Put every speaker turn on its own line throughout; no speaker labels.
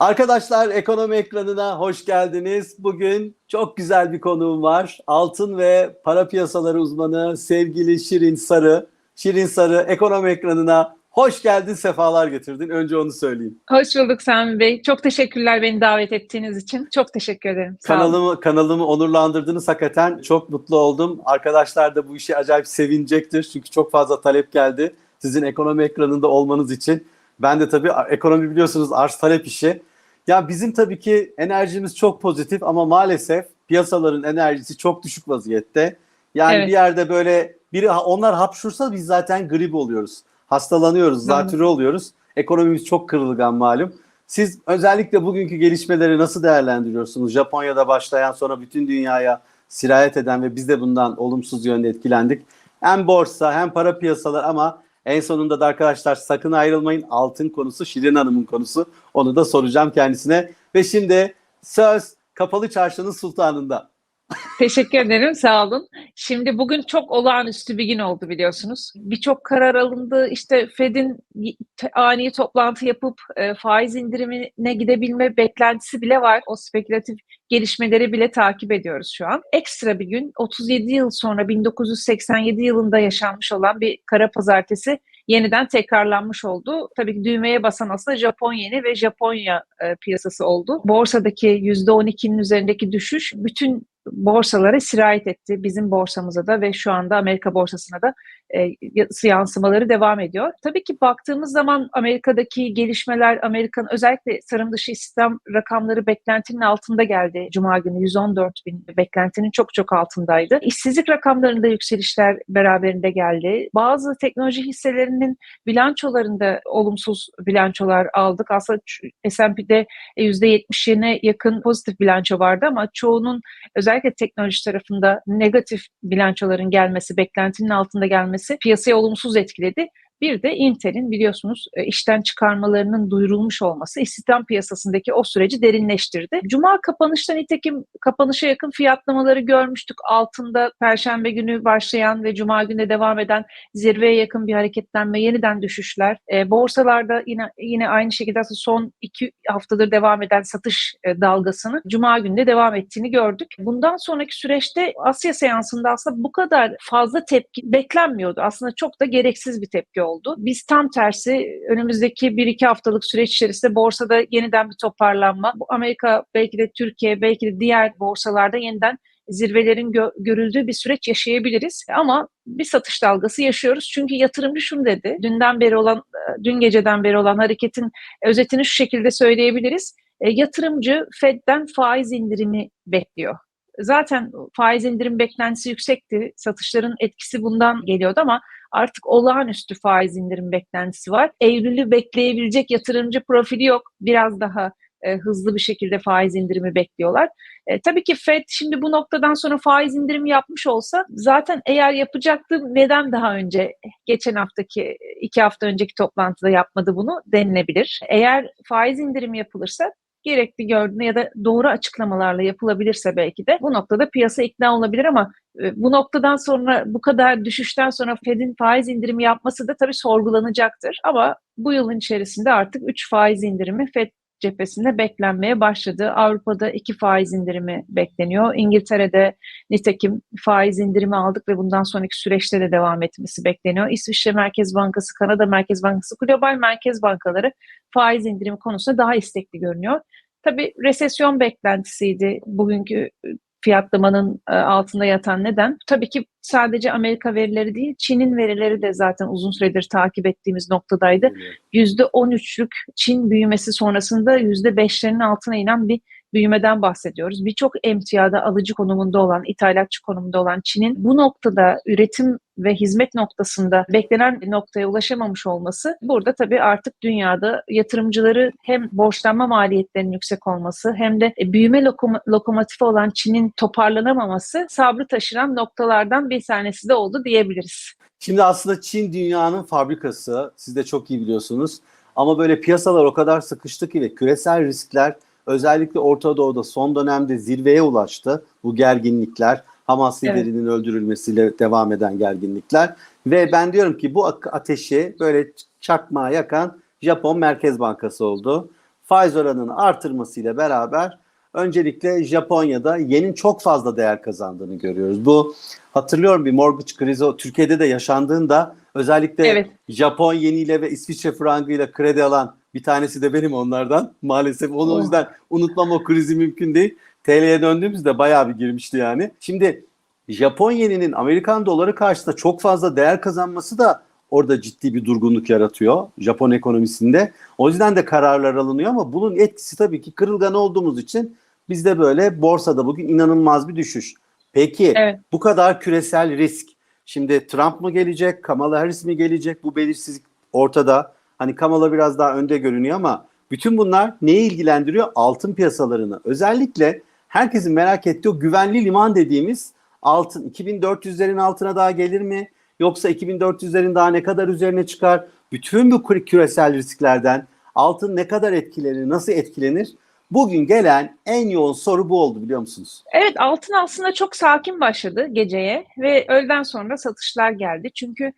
Arkadaşlar ekonomi ekranına hoş geldiniz. Bugün çok güzel bir konuğum var. Altın ve para piyasaları uzmanı sevgili Şirin Sarı. Şirin Sarı ekonomi ekranına hoş geldin, sefalar getirdin. Önce onu söyleyeyim.
Hoş bulduk Sami Bey. Çok teşekkürler beni davet ettiğiniz için. Çok teşekkür ederim. Sağ olun.
Kanalımı kanalımı onurlandırdınız hakikaten. Çok mutlu oldum. Arkadaşlar da bu işe acayip sevinecektir. Çünkü çok fazla talep geldi. Sizin ekonomi ekranında olmanız için. Ben de tabii ekonomi biliyorsunuz arz talep işi. Ya bizim tabii ki enerjimiz çok pozitif ama maalesef piyasaların enerjisi çok düşük vaziyette. Yani
Evet.
bir yerde böyle biri onlar hapşursa biz zaten grip oluyoruz. Hastalanıyoruz, zatürre oluyoruz. Ekonomimiz çok kırılgan malum. Siz özellikle bugünkü gelişmeleri nasıl değerlendiriyorsunuz? Japonya'da başlayan sonra bütün dünyaya sirayet eden ve biz de bundan olumsuz yönde etkilendik. Hem borsa hem para piyasalar ama en sonunda da arkadaşlar sakın ayrılmayın. Altın konusu Şirin Hanım'ın konusu. Onu da soracağım kendisine. Ve şimdi söz Kapalı Çarşı'nın sultanında.
Teşekkür ederim. Sağ olun. Şimdi bugün çok olağanüstü bir gün oldu biliyorsunuz. Birçok karar alındı. İşte Fed'in ani toplantı yapıp e, faiz indirimine gidebilme beklentisi bile var. O spekülatif gelişmeleri bile takip ediyoruz şu an. Ekstra bir gün 37 yıl sonra 1987 yılında yaşanmış olan bir kara pazartesi yeniden tekrarlanmış oldu. Tabii ki düğmeye basan aslında Japon yeni ve Japonya e, piyasası oldu. Borsadaki %12'nin üzerindeki düşüş bütün borsalara sirayet etti. Bizim borsamıza da ve şu anda Amerika borsasına da e, yansımaları devam ediyor. Tabii ki baktığımız zaman Amerika'daki gelişmeler, Amerika'nın özellikle tarım dışı istihdam rakamları beklentinin altında geldi. Cuma günü 114 bin beklentinin çok çok altındaydı. İşsizlik rakamlarında yükselişler beraberinde geldi. Bazı teknoloji hisselerinin bilançolarında olumsuz bilançolar aldık. Aslında S&P'de %70'ine yakın pozitif bilanço vardı ama çoğunun özellikle teknoloji tarafında negatif bilançoların gelmesi, beklentinin altında gelmesi piyasayı olumsuz etkiledi. Bir de Intel'in biliyorsunuz e, işten çıkarmalarının duyurulmuş olması istihdam piyasasındaki o süreci derinleştirdi. Cuma kapanışta nitekim kapanışa yakın fiyatlamaları görmüştük. Altında perşembe günü başlayan ve cuma günü devam eden zirveye yakın bir hareketlenme, yeniden düşüşler. E, borsalarda yine yine aynı şekilde son iki haftadır devam eden satış e, dalgasını cuma günde devam ettiğini gördük. Bundan sonraki süreçte Asya seansında aslında bu kadar fazla tepki beklenmiyordu. Aslında çok da gereksiz bir tepki oldu. Biz tam tersi önümüzdeki bir iki haftalık süreç içerisinde borsada yeniden bir toparlanma. Bu Amerika belki de Türkiye belki de diğer borsalarda yeniden zirvelerin gö- görüldüğü bir süreç yaşayabiliriz. Ama bir satış dalgası yaşıyoruz. Çünkü yatırımcı şunu dedi. Dünden beri olan, dün geceden beri olan hareketin özetini şu şekilde söyleyebiliriz. E, yatırımcı Fed'den faiz indirimi bekliyor. Zaten faiz indirim beklentisi yüksekti. Satışların etkisi bundan geliyordu ama artık olağanüstü faiz indirim beklentisi var. Eylül'ü bekleyebilecek yatırımcı profili yok. Biraz daha e, hızlı bir şekilde faiz indirimi bekliyorlar. E, tabii ki Fed şimdi bu noktadan sonra faiz indirimi yapmış olsa zaten eğer yapacaktı neden daha önce geçen haftaki iki hafta önceki toplantıda yapmadı bunu denilebilir. Eğer faiz indirimi yapılırsa gerekli gördüğünde ya da doğru açıklamalarla yapılabilirse belki de bu noktada piyasa ikna olabilir ama e, bu noktadan sonra bu kadar düşüşten sonra Fed'in faiz indirimi yapması da tabii sorgulanacaktır. Ama bu yılın içerisinde artık 3 faiz indirimi Fed cephesinde beklenmeye başladı. Avrupa'da iki faiz indirimi bekleniyor. İngiltere'de nitekim faiz indirimi aldık ve bundan sonraki süreçte de devam etmesi bekleniyor. İsviçre Merkez Bankası, Kanada Merkez Bankası, global merkez bankaları faiz indirimi konusunda daha istekli görünüyor. Tabii resesyon beklentisiydi bugünkü fiyatlamanın e, altında yatan neden. Tabii ki sadece Amerika verileri değil, Çin'in verileri de zaten uzun süredir takip ettiğimiz noktadaydı. %13'lük Çin büyümesi sonrasında %5'lerin altına inen bir büyümeden bahsediyoruz. Birçok emtiyada alıcı konumunda olan, ithalatçı konumunda olan Çin'in bu noktada üretim ve hizmet noktasında beklenen noktaya ulaşamamış olması burada tabii artık dünyada yatırımcıları hem borçlanma maliyetlerinin yüksek olması hem de büyüme lokom- lokomotifi olan Çin'in toparlanamaması sabrı taşıran noktalardan bir tanesi de oldu diyebiliriz.
Şimdi aslında Çin dünyanın fabrikası. Siz de çok iyi biliyorsunuz. Ama böyle piyasalar o kadar sıkıştı ki ve küresel riskler özellikle Orta Doğu'da son dönemde zirveye ulaştı. Bu gerginlikler, Hamas
Evet.
liderinin öldürülmesiyle devam eden gerginlikler. Ve ben diyorum ki bu ateşi böyle çakmağa yakan Japon Merkez Bankası oldu. faiz oranını artırmasıyla beraber öncelikle Japonya'da yenin çok fazla değer kazandığını görüyoruz. Bu hatırlıyorum bir mortgage krizi Türkiye'de de yaşandığında özellikle
Evet.
Japon yeniyle ve İsviçre frangıyla kredi alan bir tanesi de benim onlardan. Maalesef onu o yüzden unutmam o krizi mümkün değil. TL'ye döndüğümüzde bayağı bir girmişti yani. Şimdi Japon yeninin Amerikan doları karşısında çok fazla değer kazanması da orada ciddi bir durgunluk yaratıyor Japon ekonomisinde. O yüzden de kararlar alınıyor ama bunun etkisi tabii ki kırılgan olduğumuz için bizde böyle borsada bugün inanılmaz bir düşüş. Peki
Evet.
bu kadar küresel risk. Şimdi Trump mı gelecek, Kamala Harris mi gelecek? Bu belirsizlik ortada. Hani Kamala biraz daha önde görünüyor ama bütün bunlar neyi ilgilendiriyor? Altın piyasalarını. Özellikle herkesin merak ettiği o güvenli liman dediğimiz altın 2400'lerin altına daha gelir mi? Yoksa 2400'lerin daha ne kadar üzerine çıkar? Bütün bu kü- küresel risklerden altın ne kadar etkilenir, nasıl etkilenir? Bugün gelen en yoğun soru bu oldu biliyor musunuz?
Evet altın aslında çok sakin başladı geceye ve öğleden sonra satışlar geldi. Çünkü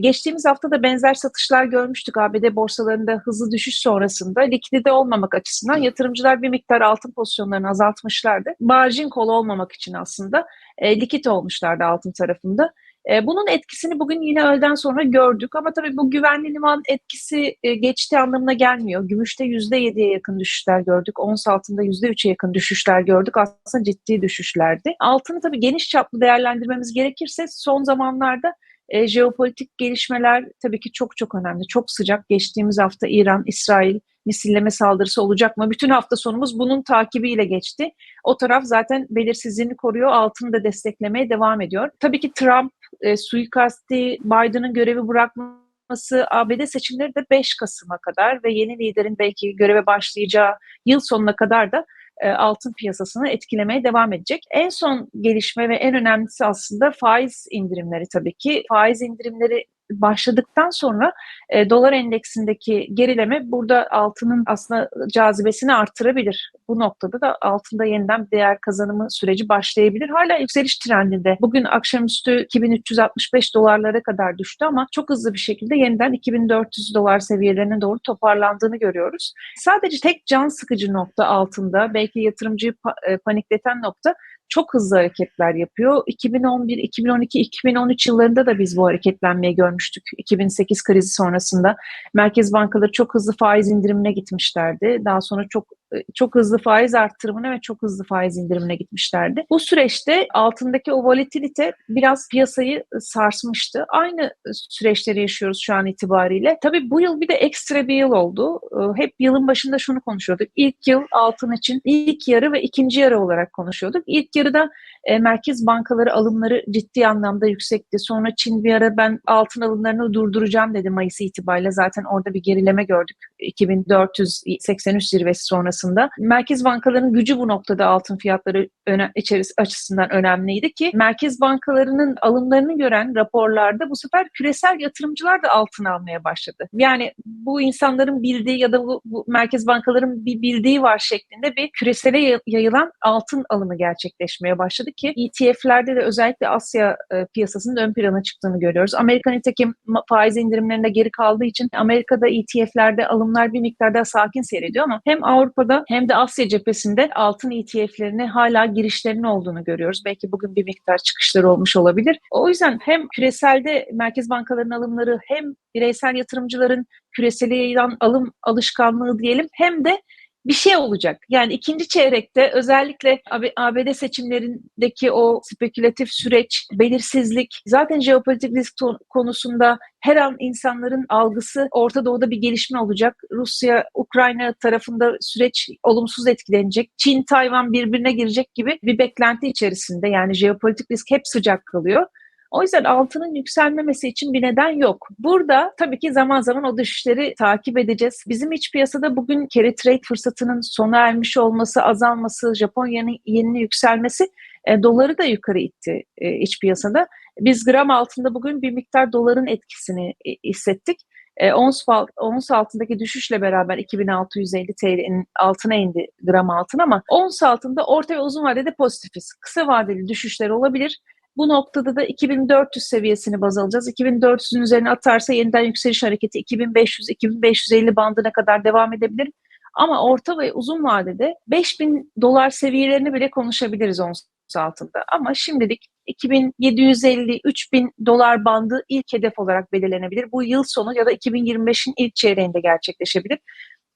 geçtiğimiz hafta da benzer satışlar görmüştük ABD borsalarında hızlı düşüş sonrasında likidite olmamak açısından yatırımcılar bir miktar altın pozisyonlarını azaltmışlardı. Margin kol olmamak için aslında e, likit olmuşlardı altın tarafında. E, bunun etkisini bugün yine öğleden sonra gördük ama tabii bu güvenli liman etkisi e, geçti anlamına gelmiyor. Gümüşte %7'ye yakın düşüşler gördük. Ons altında %3'e yakın düşüşler gördük. Aslında ciddi düşüşlerdi. Altını tabii geniş çaplı değerlendirmemiz gerekirse son zamanlarda e, jeopolitik gelişmeler tabii ki çok çok önemli. Çok sıcak. Geçtiğimiz hafta İran, İsrail misilleme saldırısı olacak mı? Bütün hafta sonumuz bunun takibiyle geçti. O taraf zaten belirsizliğini koruyor. Altını da desteklemeye devam ediyor. Tabii ki Trump e, suikasti, Biden'ın görevi bırakması ABD seçimleri de 5 Kasım'a kadar ve yeni liderin belki göreve başlayacağı yıl sonuna kadar da e, altın piyasasını etkilemeye devam edecek. En son gelişme ve en önemlisi aslında faiz indirimleri tabii ki. Faiz indirimleri başladıktan sonra e, dolar endeksindeki gerileme burada altının aslında cazibesini artırabilir. Bu noktada da altında yeniden değer kazanımı süreci başlayabilir. Hala yükseliş trendinde. Bugün akşamüstü 2365 dolarlara kadar düştü ama çok hızlı bir şekilde yeniden 2400 dolar seviyelerine doğru toparlandığını görüyoruz. Sadece tek can sıkıcı nokta altında belki yatırımcıyı pa- e, panikleten nokta çok hızlı hareketler yapıyor. 2011, 2012, 2013 yıllarında da biz bu hareketlenmeyi görmüştük. 2008 krizi sonrasında merkez bankaları çok hızlı faiz indirimine gitmişlerdi. Daha sonra çok çok hızlı faiz arttırımına ve çok hızlı faiz indirimine gitmişlerdi. Bu süreçte altındaki o volatilite biraz piyasayı sarsmıştı. Aynı süreçleri yaşıyoruz şu an itibariyle. Tabii bu yıl bir de ekstra bir yıl oldu. Hep yılın başında şunu konuşuyorduk. İlk yıl altın için ilk yarı ve ikinci yarı olarak konuşuyorduk. İlk yarıda e, merkez bankaları alımları ciddi anlamda yüksekti. Sonra Çin bir ara ben altın alımlarını durduracağım dedi Mayıs itibariyle. Zaten orada bir gerileme gördük 2483 zirvesi sonrasında. Merkez bankalarının gücü bu noktada altın fiyatları öne, içerisi açısından önemliydi ki merkez bankalarının alımlarını gören raporlarda bu sefer küresel yatırımcılar da altın almaya başladı. Yani bu insanların bildiği ya da bu, bu merkez bankaların bir bildiği var şeklinde bir küresele yayılan altın alımı gerçekleşmeye başladı ki ETF'lerde de özellikle Asya e, piyasasının ön plana çıktığını görüyoruz. Amerika nitekim faiz indirimlerinde geri kaldığı için Amerika'da ETF'lerde alımlar bir miktar daha sakin seyrediyor ama hem Avrupa'da hem de Asya cephesinde altın ETF'lerine hala girişlerinin olduğunu görüyoruz. Belki bugün bir miktar çıkışları olmuş olabilir. O yüzden hem küreselde merkez bankalarının alımları hem bireysel yatırımcıların küresele yayılan alım alışkanlığı diyelim hem de bir şey olacak. Yani ikinci çeyrekte özellikle ABD seçimlerindeki o spekülatif süreç, belirsizlik, zaten jeopolitik risk konusunda her an insanların algısı Orta Doğu'da bir gelişme olacak. Rusya, Ukrayna tarafında süreç olumsuz etkilenecek. Çin, Tayvan birbirine girecek gibi bir beklenti içerisinde. Yani jeopolitik risk hep sıcak kalıyor. O yüzden altının yükselmemesi için bir neden yok. Burada tabii ki zaman zaman o düşüşleri takip edeceğiz. Bizim iç piyasada bugün carry trade fırsatının sona ermiş olması, azalması, Japonya'nın yenini yükselmesi e, doları da yukarı itti e, iç piyasada. Biz gram altında bugün bir miktar doların etkisini e, hissettik. E, ons, ons altındaki düşüşle beraber 2650 TL'nin altına indi gram altın ama ons altında orta ve uzun vadede pozitifiz. Kısa vadeli düşüşler olabilir. Bu noktada da 2400 seviyesini baz alacağız. 2400'ün üzerine atarsa yeniden yükseliş hareketi 2500-2550 bandına kadar devam edebilir. Ama orta ve uzun vadede 5000 dolar seviyelerini bile konuşabiliriz ons altında. Ama şimdilik 2750-3000 dolar bandı ilk hedef olarak belirlenebilir. Bu yıl sonu ya da 2025'in ilk çeyreğinde gerçekleşebilir.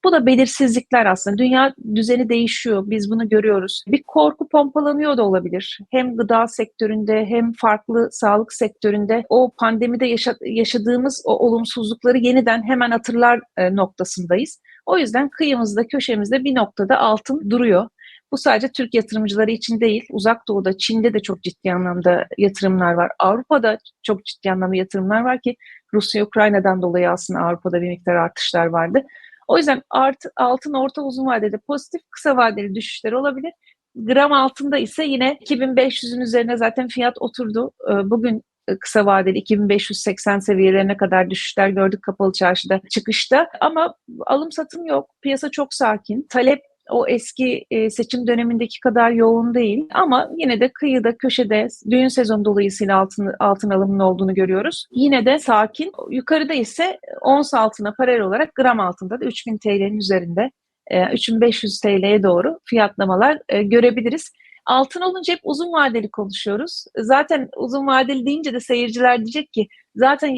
Bu da belirsizlikler aslında. Dünya düzeni değişiyor. Biz bunu görüyoruz. Bir korku pompalanıyor da olabilir. Hem gıda sektöründe hem farklı sağlık sektöründe o pandemide yaşa- yaşadığımız o olumsuzlukları yeniden hemen hatırlar e, noktasındayız. O yüzden kıyımızda, köşemizde bir noktada altın duruyor. Bu sadece Türk yatırımcıları için değil, Uzak Doğu'da, Çin'de de çok ciddi anlamda yatırımlar var. Avrupa'da çok ciddi anlamda yatırımlar var ki Rusya-Ukrayna'dan dolayı aslında Avrupa'da bir miktar artışlar vardı. O yüzden art, altın orta uzun vadede pozitif, kısa vadeli düşüşler olabilir. Gram altında ise yine 2500'ün üzerine zaten fiyat oturdu. Ee, Bugün e, kısa vadeli 2580 seviyelerine kadar düşüşler gördük kapalı çarşıda çıkışta. Ama alım satım yok. Piyasa çok sakin. Talep o eski e, seçim dönemindeki kadar yoğun değil ama yine de kıyıda köşede düğün sezonu dolayısıyla altın, altın alımının olduğunu görüyoruz. Yine de sakin. Yukarıda ise ons altına paralel olarak gram altında da 3000 TL'nin üzerinde e, 3500 TL'ye doğru fiyatlamalar e, görebiliriz. Altın olunca hep uzun vadeli konuşuyoruz. Zaten uzun vadeli deyince de seyirciler diyecek ki zaten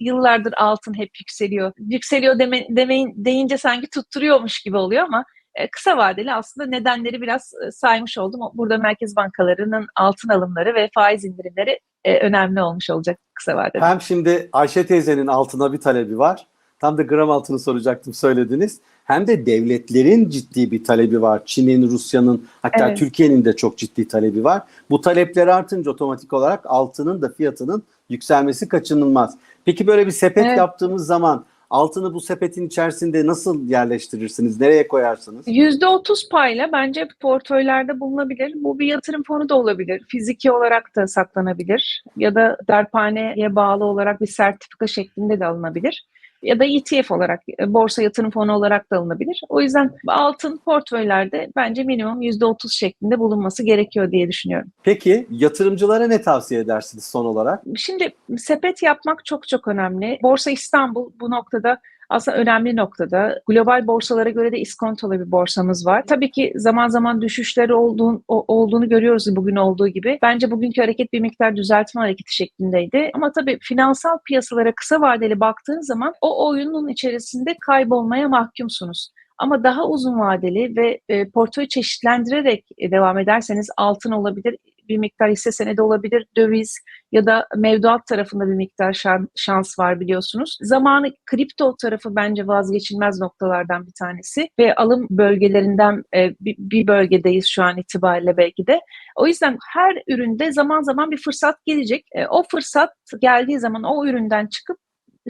yıllardır altın hep yükseliyor. Yükseliyor deme, demeyin, deyince sanki tutturuyormuş gibi oluyor ama kısa vadeli aslında nedenleri biraz e, saymış oldum. Burada merkez bankalarının altın alımları ve faiz indirimleri e, önemli olmuş olacak kısa vadede.
Hem şimdi Ayşe teyzenin altına bir talebi var. Tam da gram altını soracaktım söylediniz. Hem de devletlerin ciddi bir talebi var. Çin'in, Rusya'nın hatta
Evet.
Türkiye'nin de çok ciddi talebi var. Bu talepler artınca otomatik olarak altının da fiyatının yükselmesi kaçınılmaz. Peki böyle bir sepet
Evet.
yaptığımız zaman altını bu sepetin içerisinde nasıl yerleştirirsiniz? Nereye koyarsınız?
%30 payla bence portföylerde bulunabilir. Bu bir yatırım fonu da olabilir. Fiziki olarak da saklanabilir. Ya da darphaneye bağlı olarak bir sertifika şeklinde de alınabilir. Ya da ETF olarak, e, borsa yatırım fonu olarak da alınabilir. O yüzden altın portföylerde bence minimum %30 şeklinde bulunması gerekiyor diye düşünüyorum.
Peki yatırımcılara ne tavsiye edersiniz son olarak?
Şimdi sepet yapmak çok çok önemli. Borsa İstanbul bu noktada aslında önemli noktada. Global borsalara göre de iskontolu bir borsamız var. Tabii ki zaman zaman düşüşleri olduğun, olduğunu görüyoruz bugün olduğu gibi. Bence bugünkü hareket bir miktar düzeltme hareketi şeklindeydi. Ama tabii finansal piyasalara kısa vadeli baktığın zaman o oyunun içerisinde kaybolmaya mahkumsunuz. Ama daha uzun vadeli ve e, portföy çeşitlendirerek e, devam ederseniz altın olabilir, bir miktar hisse senedi olabilir, döviz ya da mevduat tarafında bir miktar şan- şans var biliyorsunuz. Zamanı kripto tarafı bence vazgeçilmez noktalardan bir tanesi ve alım bölgelerinden e, bir, bir bölgedeyiz şu an itibariyle belki de. O yüzden her üründe zaman zaman bir fırsat gelecek. E, o fırsat geldiği zaman o üründen çıkıp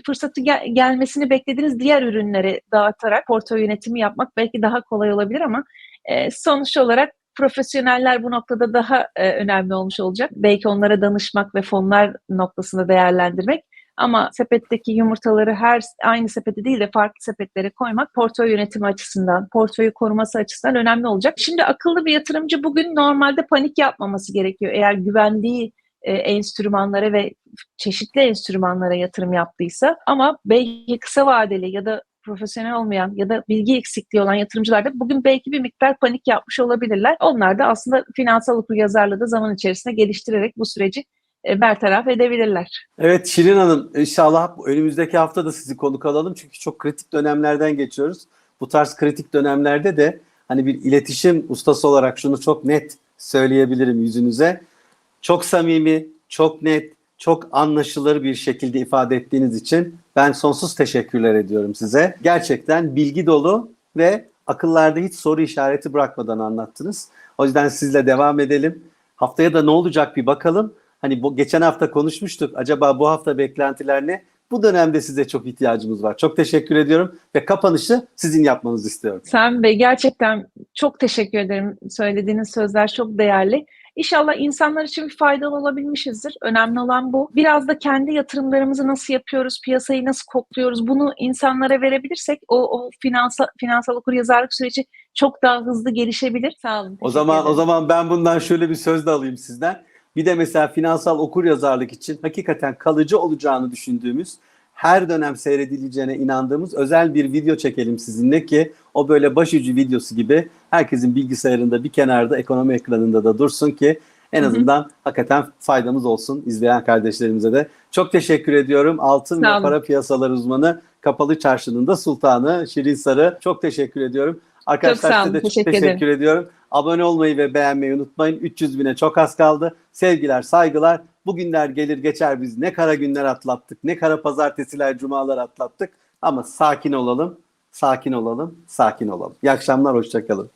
fırsatı gel- gelmesini beklediğiniz diğer ürünleri dağıtarak portföy yönetimi yapmak belki daha kolay olabilir ama e, sonuç olarak profesyoneller bu noktada daha e, önemli olmuş olacak. Belki onlara danışmak ve fonlar noktasında değerlendirmek. Ama sepetteki yumurtaları her aynı sepete değil de farklı sepetlere koymak portföy yönetimi açısından, portföyü koruması açısından önemli olacak. Şimdi akıllı bir yatırımcı bugün normalde panik yapmaması gerekiyor. Eğer güvendiği e, enstrümanlara ve çeşitli enstrümanlara yatırım yaptıysa ama belki kısa vadeli ya da profesyonel olmayan ya da bilgi eksikliği olan yatırımcılar da bugün belki bir miktar panik yapmış olabilirler. Onlar da aslında finansal okuryazarlığı da zaman içerisinde geliştirerek bu süreci e, bertaraf edebilirler.
Evet Şirin Hanım inşallah önümüzdeki hafta da sizi konuk alalım çünkü çok kritik dönemlerden geçiyoruz. Bu tarz kritik dönemlerde de hani bir iletişim ustası olarak şunu çok net söyleyebilirim yüzünüze. Çok samimi, çok net, çok anlaşılır bir şekilde ifade ettiğiniz için ben sonsuz teşekkürler ediyorum size. Gerçekten bilgi dolu ve akıllarda hiç soru işareti bırakmadan anlattınız. O yüzden sizle devam edelim. Haftaya da ne olacak bir bakalım. Hani bu geçen hafta konuşmuştuk. Acaba bu hafta beklentiler ne? Bu dönemde size çok ihtiyacımız var. Çok teşekkür ediyorum ve kapanışı sizin yapmanızı istiyorum.
Sen Bey gerçekten çok teşekkür ederim. Söylediğiniz sözler çok değerli. İnşallah insanlar için bir faydalı olabilmişizdir. Önemli olan bu. Biraz da kendi yatırımlarımızı nasıl yapıyoruz, piyasayı nasıl kokluyoruz bunu insanlara verebilirsek o, o finansal, finansal okuryazarlık süreci çok daha hızlı gelişebilir. Sağ olun.
O zaman o
ederim.
zaman ben bundan şöyle bir söz de alayım sizden. Bir de mesela finansal okuryazarlık için hakikaten kalıcı olacağını düşündüğümüz her dönem seyredileceğine inandığımız özel bir video çekelim sizinle ki o böyle başucu videosu gibi herkesin bilgisayarında bir kenarda ekonomi ekranında da dursun ki en
Hı hı.
azından hakikaten faydamız olsun izleyen kardeşlerimize de. Çok teşekkür ediyorum. Altın ve para piyasaları uzmanı Kapalı Çarşı'nın da sultanı Şirin Sarı. Çok teşekkür ediyorum. Arkadaşlar size de çok
teşekkür
teşekkür ediyorum. Abone olmayı ve beğenmeyi unutmayın. 300 bine çok az kaldı. Sevgiler, saygılar. Bugünler gelir geçer biz ne kara günler atlattık, ne kara pazartesiler, cumalar atlattık. Ama sakin olalım, sakin olalım, sakin olalım. İyi akşamlar, hoşçakalın.